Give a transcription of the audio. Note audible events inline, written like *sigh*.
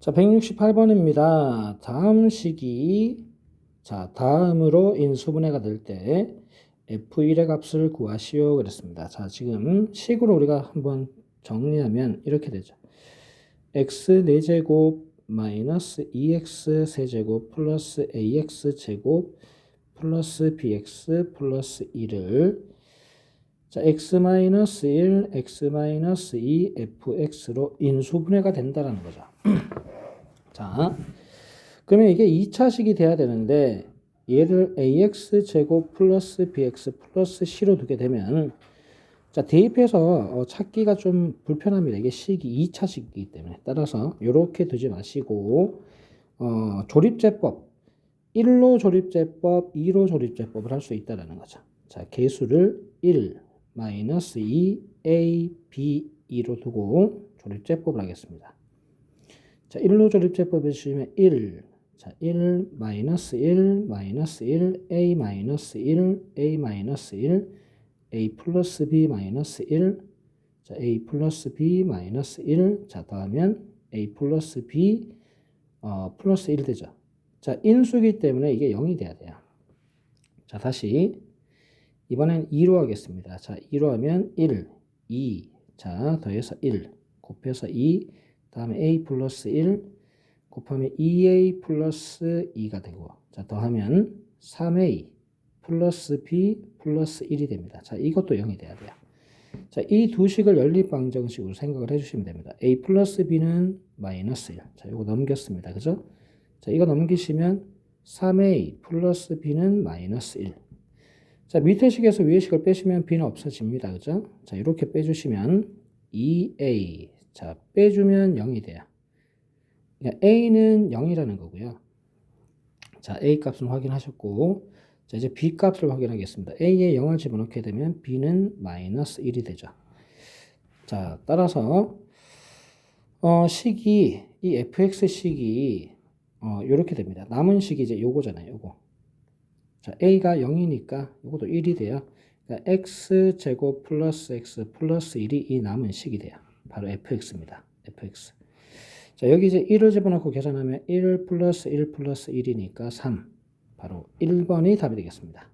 자, 168번입니다. 다음 식이 자, 다음으로 인수분해가 될 때 f1의 값을 구하시오 그랬습니다. 자, 지금 식으로 우리가 한번 정리하면 이렇게 되죠. x 4제곱 마이너스 2x 세제곱 플러스 ax 제곱 플러스 bx 플러스 1을 자, x 마이너스 1, x 마이너스 2, fx로 인수분해가 된다라는 거죠. *clears throat* 자, 그러면 이게 2차식이 돼야 되는데 얘를 ax 제곱 플러스 bx 플러스 c로 두게 되면 자 대입해서 어, 찾기가 좀 불편합니다. 이게 식이 2차식이기 때문에 따라서 이렇게 두지 마시고 어, 조립제법 1로 조립제법, 2로 조립제법을 할 수 있다라는 거죠. 자 개수를 1 마이너스 2 a b 2로 두고 조립제법을 하겠습니다. 자 1로 조립제법 해주시면 1 자, 1 마이너스 1 마이너스 1 a 마이너스 1 a 마이너스 1 a 플러스 b 마이너스 1 자, a 플러스 b 마이너스 1 자, 더하면 a 플러스 b 어, 플러스 1 되죠. 자, 인수기 때문에 이게 0이 돼야 돼요. 자, 다시 이번엔 2로 하겠습니다. 자, 2로 하면 1, 2, 자, 더해서 1, 곱해서 2, 다음에 a 플러스 1, 곱하면 2a 플러스 2가 되고 자 더하면 3a 플러스 b 플러스 1이 됩니다. 자 이것도 0이 돼야 돼요. 자 이 두 식을 연립방정식으로 생각을 해주시면 됩니다. a 플러스 b는 마이너스 1. 자 이거 넘겼습니다. 그죠? 자 이거 넘기시면 3a 플러스 b는 마이너스 1. 자 밑에 식에서 위에 식을 빼시면 b는 없어집니다. 그죠? 자 이렇게 빼주시면 2a 자 빼주면 0이 돼요. 그러니까 A는 0이라는 거고요. 자, A 값은 확인하셨고, 자, 이제 B 값을 확인하겠습니다. A에 0을 집어넣게 되면 B는 마이너스 1이 되죠. 자, 따라서, 어, 식이, 이 fx 식이, 어, 요렇게 됩니다. 남은 식이 이제 요거잖아요, 요거. 자, A가 0이니까 요것도 1이 돼요. 그러니까 x 제곱 플러스 x 플러스 1이 이 남은 식이 돼요. 바로 fx입니다. fx. 자, 여기 이제 1을 집어넣고 계산하면 1 플러스 1 플러스 1이니까 3. 바로 1번이 답이 되겠습니다.